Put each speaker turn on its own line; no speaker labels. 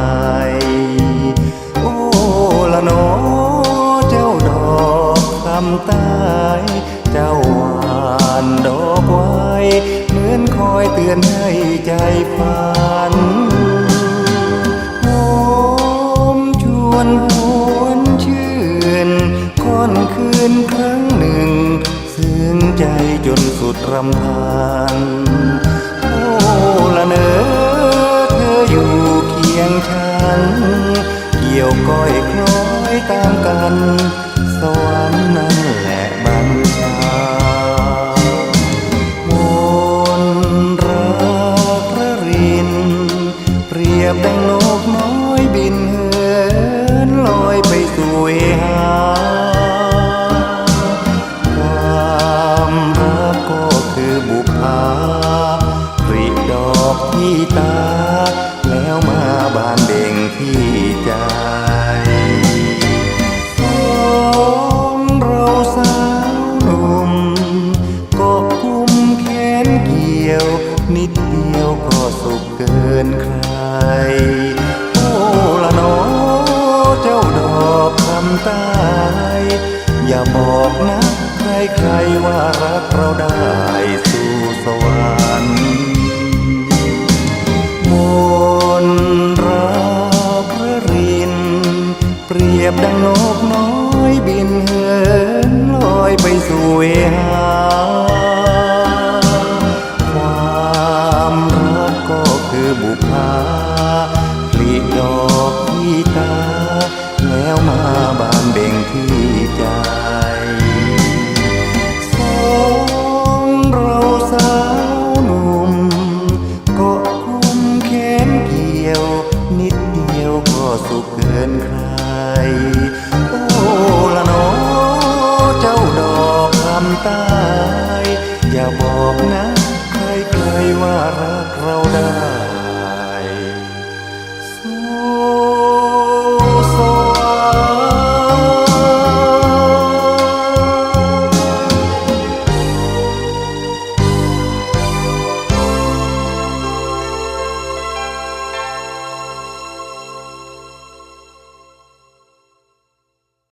ายโอ้ละนอเจ้าดอกคำตายเจ้าหวานดอกไว้เหมือนคอยเตือนให้ใจฝันหอมชวนหวนชื่นค่อนคืนครั้งหนึ่งซึ้งใจจนสุดรำพัน เคียงฉัน เกี่ยวก้อยคล้อยตามกัน สวรรค์นั่นแหละบัญชามนรักพระริน เปรียบดังน ใครว่ารักเราได้สู่สวรรค์มนตราพระริน เปรียบดังนกน้อยบินเหินลอยไปสู่เวหา อกนะ ใครใคว่ารักเราได้